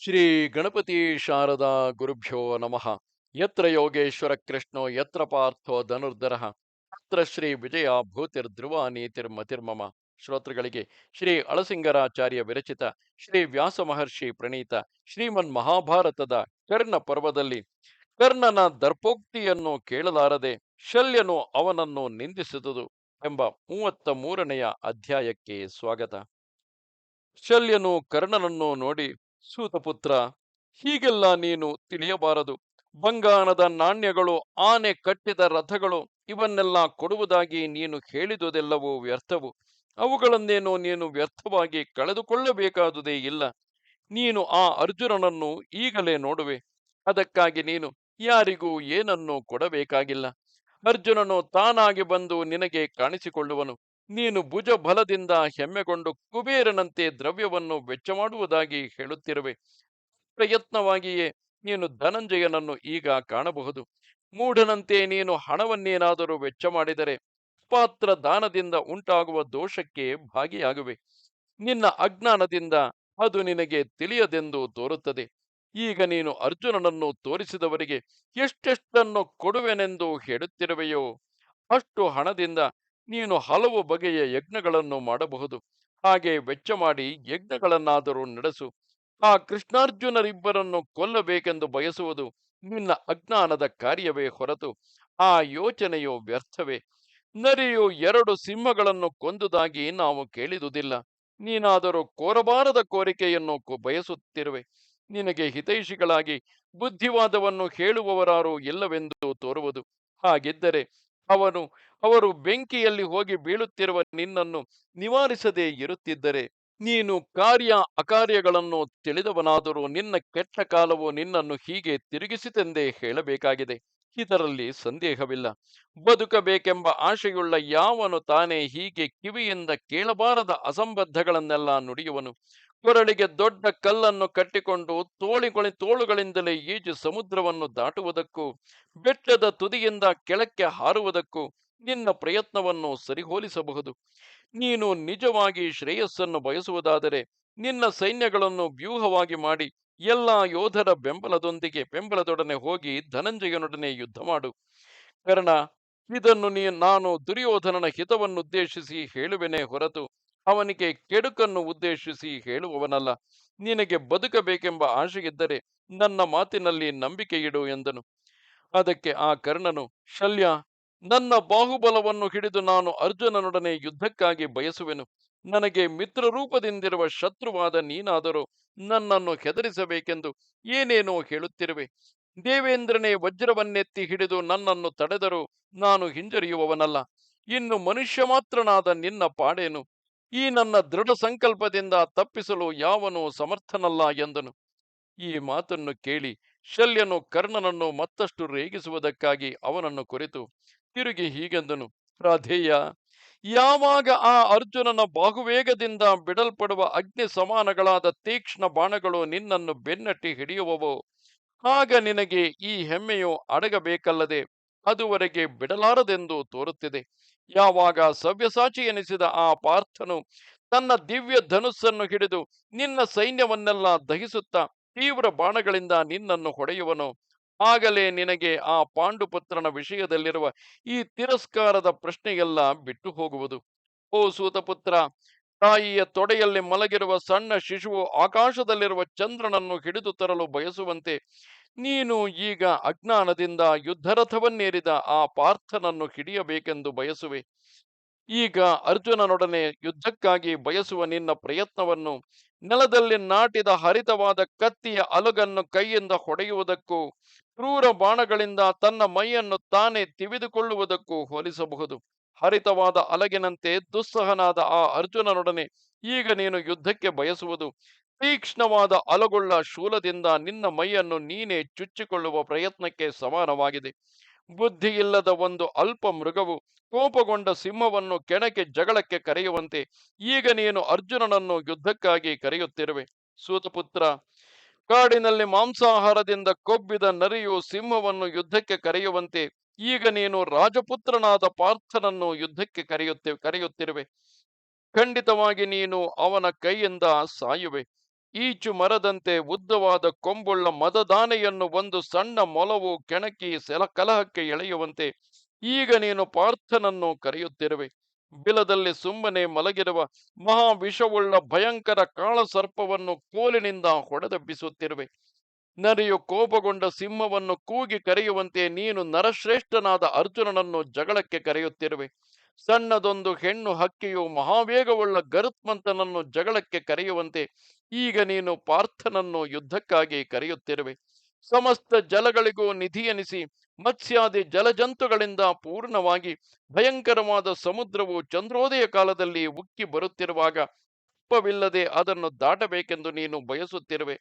ಶ್ರೀ ಗಣಪತಿ ಶಾರದಾ ಗುರುಭ್ಯೋ ನಮಃ. ಯತ್ರ ಯೋಗೇಶ್ವರ ಕೃಷ್ಣೋ, ಯತ್ರ ಪಾರ್ಥೋ ಧನುರ್ಧರ, ಅತ್ರ ಶ್ರೀ ವಿಜಯ ಭೂತಿರ್ಧ್ರುವ ನೀತಿರ್ಮತಿರ್ಮಮ ಶ್ರೋತೃಗಳಿಗೆ ಶ್ರೀ ಅಳಸಿಂಗರಾಚಾರ್ಯ ವಿರಚಿತ ಶ್ರೀ ವ್ಯಾಸ ಮಹರ್ಷಿ ಪ್ರಣೀತ ಶ್ರೀಮನ್ ಮಹಾಭಾರತದ ಕರ್ಣ ಪರ್ವದಲ್ಲಿ ಕರ್ಣನ ದರ್ಪೋಕ್ತಿಯನ್ನು ಕೇಳಲಾರದೆ ಶಲ್ಯನು ಅವನನ್ನು ನಿಂದಿಸಿದುದು ಎಂಬ ಮೂವತ್ತ ಮೂರನೆಯ ಅಧ್ಯಾಯಕ್ಕೆ ಸ್ವಾಗತ. ಶಲ್ಯನು ಕರ್ಣನನ್ನು ನೋಡಿ ಸೂತಪುತ್ರ, ಹೀಗೆಲ್ಲ ನೀನು ತಿಳಿಯಬಾರದು. ಬಂಗಾರದ ನಾಣ್ಯಗಳು, ಆನೆ ಕಟ್ಟಿದ ರಥಗಳು, ಇವನ್ನೆಲ್ಲ ಕೊಡುವುದಾಗಿ ನೀನು ಹೇಳಿದುದೆಲ್ಲವೂ ವ್ಯರ್ಥವು. ಅವುಗಳನ್ನೇನೋ ನೀನು ವ್ಯರ್ಥವಾಗಿ ಕಳೆದುಕೊಳ್ಳಬೇಕಾದುದೇ ಇಲ್ಲ. ನೀನು ಆ ಅರ್ಜುನನನ್ನು ಈಗಲೇ ನೋಡುವೆ. ಅದಕ್ಕಾಗಿ ನೀನು ಯಾರಿಗೂ ಏನನ್ನೂ ಕೊಡಬೇಕಾಗಿಲ್ಲ. ಅರ್ಜುನನು ತಾನಾಗಿ ಬಂದು ನಿನಗೆ ಕಾಣಿಸಿಕೊಳ್ಳುವನು. ನೀನು ಭುಜ ಬಲದಿಂದ ಹೆಮ್ಮೆಗೊಂಡು ಕುಬೇರನಂತೆ ದ್ರವ್ಯವನ್ನು ವೆಚ್ಚ ಮಾಡುವುದಾಗಿ ಹೇಳುತ್ತಿರುವೆ. ಪ್ರಯತ್ನವಾಗಿಯೇ ನೀನು ಧನಂಜಯನನ್ನು ಈಗ ಕಾಣಬಹುದು. ಮೂಢನಂತೆ ನೀನು ಹಣವನ್ನೇನಾದರೂ ವೆಚ್ಚ ಮಾಡಿದರೆ ಪಾತ್ರ ದಾನದಿಂದ ಉಂಟಾಗುವ ದೋಷಕ್ಕೆ ಭಾಗಿಯಾಗುವೆ. ನಿನ್ನ ಅಜ್ಞಾನದಿಂದ ಅದು ನಿನಗೆ ತಿಳಿಯದೆಂದು ತೋರುತ್ತದೆ. ಈಗ ನೀನು ಅರ್ಜುನನನ್ನು ತೋರಿಸಿದವರಿಗೆ ಎಷ್ಟೆಷ್ಟನ್ನು ಕೊಡುವೆನೆಂದು ಹೇಳುತ್ತಿರುವೆಯೋ ಅಷ್ಟು ಹಣದಿಂದ ನೀನು ಹಲವು ಬಗೆಯ ಯಜ್ಞಗಳನ್ನು ಮಾಡಬಹುದು. ಹಾಗೆ ವೆಚ್ಚ ಮಾಡಿ ಯಜ್ಞಗಳನ್ನಾದರೂ ನಡೆಸು. ಆ ಕೃಷ್ಣಾರ್ಜುನರಿಬ್ಬರನ್ನು ಕೊಲ್ಲಬೇಕೆಂದು ಬಯಸುವುದು ನಿನ್ನ ಅಜ್ಞಾನದ ಕಾರ್ಯವೇ ಹೊರತು. ಆ ಯೋಚನೆಯು ವ್ಯರ್ಥವೇ. ನರಿಯು ಎರಡು ಸಿಂಹಗಳನ್ನು ಕೊಂದುದಾಗಿ ನಾವು ಕೇಳಿದುದಿಲ್ಲ. ನೀನಾದರೂ ಕೋರಬಾರದ ಕೋರಿಕೆಯನ್ನು ಬಯಸುತ್ತಿರುವೆ. ನಿನಗೆ ಹಿತೈಷಿಗಳಾಗಿ ಬುದ್ಧಿವಾದವನ್ನು ಹೇಳುವವರಾರು ಇಲ್ಲವೆಂದು ತೋರುವುದು. ಹಾಗಿದ್ದರೆ ಅವನು, ಅವರು ಬೆಂಕಿಯಲ್ಲಿ ಹೋಗಿ ಬೀಳುತ್ತಿರುವ ನಿನ್ನನ್ನು ನಿವಾರಿಸದೇ ಇರುತ್ತಿದ್ದರೆ, ನೀನು ಕಾರ್ಯ ಅಕಾರ್ಯಗಳನ್ನು ತಿಳಿದವನಾದರೂ ನಿನ್ನ ಕೆಟ್ಟ ಕಾಲವು ನಿನ್ನನ್ನು ಹೀಗೆ ತಿರುಗಿಸಿತೆಂದೇ ಹೇಳಬೇಕಾಗಿದೆ. ಇದರಲ್ಲಿ ಸಂದೇಹವಿಲ್ಲ. ಬದುಕಬೇಕೆಂಬ ಆಶೆಯುಳ್ಳ ಯಾವನು ತಾನೇ ಹೀಗೆ ಕಿವಿಯಿಂದ ಕೇಳಬಾರದ ಅಸಂಬದ್ಧಗಳನ್ನೆಲ್ಲ ನುಡಿಯುವನು. ಕೊರಳಿಗೆ ದೊಡ್ಡ ಕಲ್ಲನ್ನು ಕಟ್ಟಿಕೊಂಡು ತೋಳಿಗೊಳಿ ತೋಳುಗಳಿಂದಲೇ ಈಜು ಸಮುದ್ರವನ್ನು ದಾಟುವುದಕ್ಕೂ ಬೆಟ್ಟದ ತುದಿಯಿಂದ ಕೆಳಕ್ಕೆ ಹಾರುವುದಕ್ಕೂ ನಿನ್ನ ಪ್ರಯತ್ನವನ್ನು ಸರಿಹೋಲಿಸಬಹುದು. ನೀನು ನಿಜವಾಗಿ ಶ್ರೇಯಸ್ಸನ್ನು ಬಯಸುವುದಾದರೆ ನಿನ್ನ ಸೈನ್ಯಗಳನ್ನು ವ್ಯೂಹವಾಗಿ ಮಾಡಿ ಎಲ್ಲಾ ಯೋಧರ ಬೆಂಬಲದೊಂದಿಗೆ, ಬೆಂಬಲದೊಡನೆ ಹೋಗಿ ಧನಂಜಯನೊಡನೆ ಯುದ್ಧ ಮಾಡು. ಕರ್ಣ, ಇದನ್ನು ನೀ, ನಾನು ದುರ್ಯೋಧನನ ಹಿತವನ್ನುದ್ದೇಶಿಸಿ ಹೇಳುವೆನೆ ಹೊರತು, ಅವನಿಗೆ ಕೆಡುಕನ್ನು ಉದ್ದೇಶಿಸಿ ಹೇಳುವವನಲ್ಲ. ನಿನಗೆ ಬದುಕಬೇಕೆಂಬ ಆಶೆಯಿದ್ದರೆ ನನ್ನ ಮಾತಿನಲ್ಲಿ ನಂಬಿಕೆ ಇಡು ಎಂದನು. ಅದಕ್ಕೆ ಆ ಕರ್ಣನು, ಶಲ್ಯ, ನನ್ನ ಬಾಹುಬಲವನ್ನು ಹಿಡಿದು ನಾನು ಅರ್ಜುನನೊಡನೆ ಯುದ್ಧಕ್ಕಾಗಿ ಬಯಸುವೆನು. ನನಗೆ ಮಿತ್ರರೂಪದಿಂದಿರುವ ಶತ್ರುವಾದ ನೀನಾದರೂ ನನ್ನನ್ನು ಹೆದರಿಸಬೇಕೆಂದು ಏನೇನೋ ಹೇಳುತ್ತಿರುವೆ. ದೇವೇಂದ್ರನೇ ವಜ್ರವನ್ನೆತ್ತಿ ಹಿಡಿದು ನನ್ನನ್ನು ತಡೆದರೂ ನಾನು ಹಿಂಜರಿಯುವವನಲ್ಲ. ಇನ್ನು ಮನುಷ್ಯ ಮಾತ್ರನಾದ ನಿನ್ನ ಪಾಡೇನು? ಈ ನನ್ನ ದೃಢ ಸಂಕಲ್ಪದಿಂದ ತಪ್ಪಿಸಲು ಯಾವನೂ ಸಮರ್ಥನಲ್ಲ ಎಂದನು. ಈ ಮಾತನ್ನು ಕೇಳಿ ಶಲ್ಯನು ಕರ್ಣನನ್ನು ಮತ್ತಷ್ಟು ರೇಗಿಸುವುದಕ್ಕಾಗಿ ಅವನನ್ನು ಕುರಿತು. ತಿರುಗಿ ಹೀಗೆಂದನು ರಾಧೇಯ ಯಾವಾಗ ಆ ಅರ್ಜುನನ ಬಾಹುವೇಗದಿಂದ ಬಿಡಲ್ಪಡುವ ಅಗ್ನಿ ಸಮಾನಗಳಾದ ತೀಕ್ಷ್ಣ ಬಾಣಗಳು ನಿನ್ನನ್ನು ಬೆನ್ನಟ್ಟಿ ಹಿಡಿಯುವವು. ಆಗ ನಿನಗೆ ಈ ಹೆಮ್ಮೆಯು ಅಡಗಬೇಕಲ್ಲದೆ ಅದುವರೆಗೆ ಬಿಡಲಾರದೆಂದು ತೋರುತ್ತಿದೆ. ಯಾವಾಗ ಸವ್ಯಸಾಚಿ ಎನಿಸಿದ ಆ ಪಾರ್ಥನು ತನ್ನ ದಿವ್ಯ ಧನುಸ್ಸನ್ನು ಹಿಡಿದು ನಿನ್ನ ಸೈನ್ಯವನ್ನೆಲ್ಲ ದಹಿಸುತ್ತಾ ತೀವ್ರ ಬಾಣಗಳಿಂದ ನಿನ್ನನ್ನು ಹೊಡೆಯುವನು. ಆಗಲೇ ನಿನಗೆ ಆ ಪಾಂಡುಪುತ್ರನ ವಿಷಯದಲ್ಲಿರುವ ಈ ತಿರಸ್ಕಾರದ ಪ್ರಶ್ನೆಯೆಲ್ಲ ಬಿಟ್ಟು ಹೋಗುವುದು. ಓ ಸೂತಪುತ್ರ, ತಾಯಿಯ ತೊಡೆಯಲ್ಲಿ ಮಲಗಿರುವ ಸಣ್ಣ ಶಿಶುವು ಆಕಾಶದಲ್ಲಿರುವ ಚಂದ್ರನನ್ನು ಹಿಡಿದು ತರಲು ಬಯಸುವಂತೆ, ನೀನು ಈಗ ಅಜ್ಞಾನದಿಂದ ಯುದ್ಧರಥವನ್ನೇರಿದ ಆ ಪಾರ್ಥನನ್ನು ಹಿಡಿಯಬೇಕೆಂದು ಬಯಸುವೆ. ಈಗ ಅರ್ಜುನನೊಡನೆ ಯುದ್ಧಕ್ಕಾಗಿ ಬಯಸುವ ನಿನ್ನ ಪ್ರಯತ್ನವನ್ನು, ನೆಲದಲ್ಲಿ ನಾಟಿದ ಹರಿತವಾದ ಕತ್ತಿಯ ಅಲಗನ್ನು ಕೈಯಿಂದ ಹೊಡೆಯುವುದಕ್ಕೂ ಕ್ರೂರ ಬಾಣಗಳಿಂದ ತನ್ನ ಮೈಯನ್ನು ತಾನೇ ತಿವಿದುಕೊಳ್ಳುವುದಕ್ಕೂ ಹೋಲಿಸಬಹುದು. ಹರಿತವಾದ ಅಲಗಿನಂತೆ ದುಸ್ಸಹನಾದ ಆ ಅರ್ಜುನನೊಡನೆ ಈಗ ನೀನು ಯುದ್ಧಕ್ಕೆ ಬಯಸುವುದು. ತೀಕ್ಷ್ಣವಾದ ಅಲಗುಳ್ಳ ಶೂಲದಿಂದ ನಿನ್ನ ಮೈಯನ್ನು ನೀನೇ ಚುಚ್ಚಿಕೊಳ್ಳುವ ಪ್ರಯತ್ನಕ್ಕೆ ಸಮಾನವಾಗಿದೆ. ಬುದ್ಧಿಯಿಲ್ಲದ ಒಂದು ಅಲ್ಪ ಮೃಗವು ಕೋಪಗೊಂಡ ಸಿಂಹವನ್ನು ಕೆಣಕೆ ಜಗಳಕ್ಕೆ ಕರೆಯುವಂತೆ ಈಗ ನೀನು ಅರ್ಜುನನನ್ನು ಯುದ್ಧಕ್ಕಾಗಿ ಕರೆಯುತ್ತಿರುವೆ. ಸೂತಪುತ್ರ ಕಾಡಿನಲ್ಲಿ ಮಾಂಸಾಹಾರದಿಂದ ಕೊಬ್ಬಿದ ನರಿಯು ಸಿಂಹವನ್ನು ಯುದ್ಧಕ್ಕೆ ಕರೆಯುವಂತೆ, ಈಗ ನೀನು ರಾಜಪುತ್ರನಾದ ಪಾರ್ಥನನ್ನು ಯುದ್ಧಕ್ಕೆ ಕರೆಯುತ್ತೆ, ಕರೆಯುತ್ತಿರುವೆ. ಖಂಡಿತವಾಗಿ ನೀನು ಅವನ ಕೈಯಿಂದ ಸಾಯುವೆ. ಈಚು ಮರದಂತೆ ಉದ್ದವಾದ ಕೊಂಬುಳ್ಳ ಮದದಾನೆಯನ್ನು ಒಂದು ಸಣ್ಣ ಮೊಲವು ಕೆಣಕಿ ಸೆಲ, ಕಲಹಕ್ಕೆ ಎಳೆಯುವಂತೆ, ಈಗ ನೀನು ಪಾರ್ಥನನ್ನು ಕರೆಯುತ್ತಿರುವೆ. ಬಿಲದಲ್ಲಿ ಸುಮ್ಮನೆ ಮಲಗಿರುವ ಮಹಾ ವಿಷವುಳ್ಳ ಭಯಂಕರ ಕಾಳಸರ್ಪವನ್ನು ಕೋಲಿನಿಂದ ಹೊಡೆದಬ್ಬಿಸುತ್ತಿರುವೆ. ನರಿಯು ಕೋಪಗೊಂಡ ಸಿಂಹವನ್ನು ಕೂಗಿ ಕರೆಯುವಂತೆ ನೀನು ನರಶ್ರೇಷ್ಠನಾದ ಅರ್ಜುನನನ್ನು ಜಗಳಕ್ಕೆ ಕರೆಯುತ್ತಿರುವೆ. ಸಣ್ಣದೊಂದು ಹೆಣ್ಣು ಹಕ್ಕಿಯು ಮಹಾವೇಗವುಳ್ಳ ಗರುತ್ಮಂತನನ್ನು ಜಗಳಕ್ಕೆ ಕರೆಯುವಂತೆ ಈಗ ನೀನು ಪಾರ್ಥನನ್ನು ಯುದ್ಧಕ್ಕಾಗಿ ಕರೆಯುತ್ತಿರುವೆ. ಸಮಸ್ತ ಜಲಗಳಿಗೂ ನಿಧಿಯೆನಿಸಿ ಮತ್ಸ್ಯಾದಿ ಜಲಜಂತುಗಳಿಂದ ಪೂರ್ಣವಾಗಿ ಭಯಂಕರವಾದ ಸಮುದ್ರವು ಚಂದ್ರೋದಯ ಕಾಲದಲ್ಲಿ ಉಕ್ಕಿ ಬರುತ್ತಿರುವಾಗ ಅಪ್ಪವಿಲ್ಲದೆ ಅದನ್ನು ದಾಟಬೇಕೆಂದು ನೀನು ಬಯಸುತ್ತಿರುವೆ.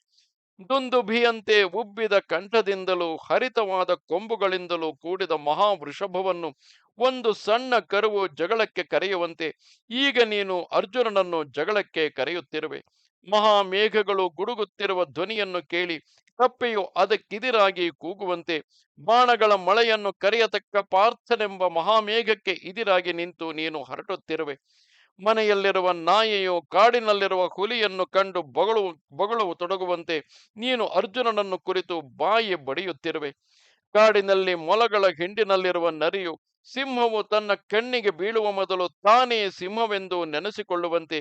ದುಂದುಭಿಯಂತೆ ಉಬ್ಬಿದ ಕಂಠದಿಂದಲೂ, ಹರಿತವಾದ ಕೊಂಬುಗಳಿಂದಲೂ ಕೂಡಿದ ಮಹಾವೃಷಭವನ್ನು ಒಂದು ಸಣ್ಣ ಕರುವು ಜಗಳಕ್ಕೆ ಕರೆಯುವಂತೆ ಈಗ ನೀನು ಅರ್ಜುನನನ್ನು ಜಗಳಕ್ಕೆ ಕರೆಯುತ್ತಿರುವೆ. ಮಹಾಮೇಘಗಳು ಗುಡುಗುತ್ತಿರುವ ಧ್ವನಿಯನ್ನು ಕೇಳಿ ಕಪ್ಪೆಯು ಅದಕ್ಕಿದಿರಾಗಿ ಕೂಗುವಂತೆ ಬಾಣಗಳ ಮಳೆಯನ್ನು ಕರೆಯತಕ್ಕ ಪಾರ್ಥನೆಂಬ ಮಹಾಮೇಘಕ್ಕೆ ಇದಿರಾಗಿ ನಿಂತು ನೀನು ಹರಟುತ್ತಿರುವೆ. ಮನೆಯಲ್ಲಿರುವ ನಾಯಿಯು ಕಾಡಿನಲ್ಲಿರುವ ಹುಲಿಯನ್ನು ಕಂಡು ಬೊಗಳು ಬೊಗಳು ತೊಡಗುವಂತೆ ನೀನು ಅರ್ಜುನನನ್ನು ಕುರಿತು ಬಾಯಿ ಬಡಿಯುತ್ತಿರುವೆ. ಕಾಡಿನಲ್ಲಿ ಮೊಲಗಳ ಹಿಂಡಿನಲ್ಲಿರುವ ನರಿಯು ಸಿಂಹವು ತನ್ನ ಕಣ್ಣಿಗೆ ಬೀಳುವ ಮೊದಲು ತಾನೇ ಸಿಂಹವೆಂದು ನೆನೆಸಿಕೊಳ್ಳುವಂತೆ.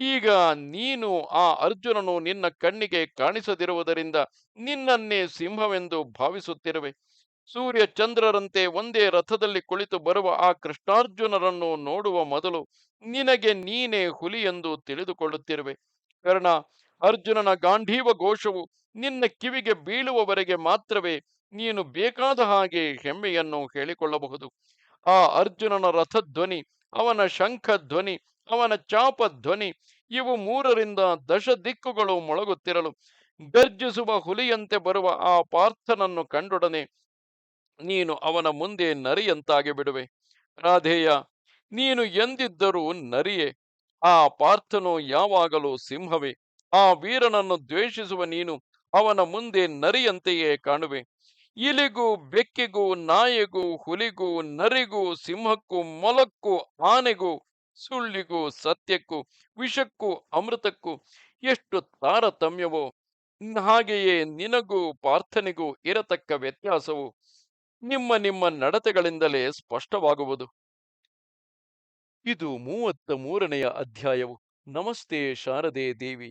ಈಗ ನೀನು ಆ ಅರ್ಜುನನು ನಿನ್ನ ಕಣ್ಣಿಗೆ ಕಾಣಿಸದಿರುವುದರಿಂದ ನಿನ್ನನ್ನೇ ಸಿಂಹವೆಂದು ಭಾವಿಸುತ್ತಿರುವೆ. ಸೂರ್ಯ ಚಂದ್ರರಂತೆ ಒಂದೇ ರಥದಲ್ಲಿ ಕುಳಿತು ಬರುವ ಆ ಕೃಷ್ಣಾರ್ಜುನರನ್ನು ನೋಡುವ ಮೊದಲು ನಿನಗೆ ನೀನೇ ಹುಲಿ ಎಂದು ತಿಳಿದುಕೊಳ್ಳುತ್ತಿರುವೆ. ಕರ್ಣ ಅರ್ಜುನನ ಗಾಂಧೀವ ಘೋಷವು ನಿನ್ನ ಕಿವಿಗೆ ಬೀಳುವವರೆಗೆ ಮಾತ್ರವೇ ನೀನು ಬೇಕಾದ ಹಾಗೆ ಹೆಮ್ಮೆಯನ್ನು ಹೇಳಿಕೊಳ್ಳಬಹುದು. ಆ ಅರ್ಜುನನ ರಥಧ್ವನಿ, ಅವನ ಶಂಖ ಧ್ವನಿ ಅವನ ಚಾಪ ಧ್ವನಿ ಇವು ಮೂರರಿಂದ ದಶ ದಿಕ್ಕುಗಳು ಮೊಳಗುತ್ತಿರಲು ಗರ್ಜಿಸುವ ಹುಲಿಯಂತೆ ಬರುವ ಆ ಪಾರ್ಥನನ್ನು ಕಂಡೊಡನೆ ನೀನು ಅವನ ಮುಂದೆ ನರಿಯಂತಾಗಿ ಬಿಡುವೆ ರಾಧೇಯ, ನೀನು ಎಂದಿದ್ದರೂ ನರಿಯೇ, ಆ ಪಾರ್ಥನು ಯಾವಾಗಲೂ ಸಿಂಹವೇ. ಆ ವೀರನನ್ನು ದ್ವೇಷಿಸುವ ನೀನು ಅವನ ಮುಂದೆ ನರಿಯಂತೆಯೇ ಕಾಣುವೆ. ಇಲಿಗೂ ಬೆಕ್ಕಿಗೂ ನಾಯಿಗೂ ಹುಲಿಗೂ ನರಿಗೂ ಸಿಂಹಕ್ಕೂ ಮೊಲಕ್ಕೂ ಆನೆಗೂ ಸುಳ್ಳಿಗೂ ಸತ್ಯಕ್ಕೂ ವಿಷಕ್ಕೂ ಅಮೃತಕ್ಕೂ ಎಷ್ಟು ತಾರತಮ್ಯವೋ. ಹಾಗೆಯೇ ನಿನಗೂ ಪ್ರಾರ್ಥನೆಗೂ ಇರತಕ್ಕ ವ್ಯತ್ಯಾಸವು ನಿಮ್ಮ ನಿಮ್ಮ ನಡತೆಗಳಿಂದಲೇ ಸ್ಪಷ್ಟವಾಗುವುದು. ಇದು ಮೂವತ್ತ ಮೂರನೆಯ ಅಧ್ಯಾಯವು. ನಮಸ್ತೆ ಶಾರದೆ ದೇವಿ.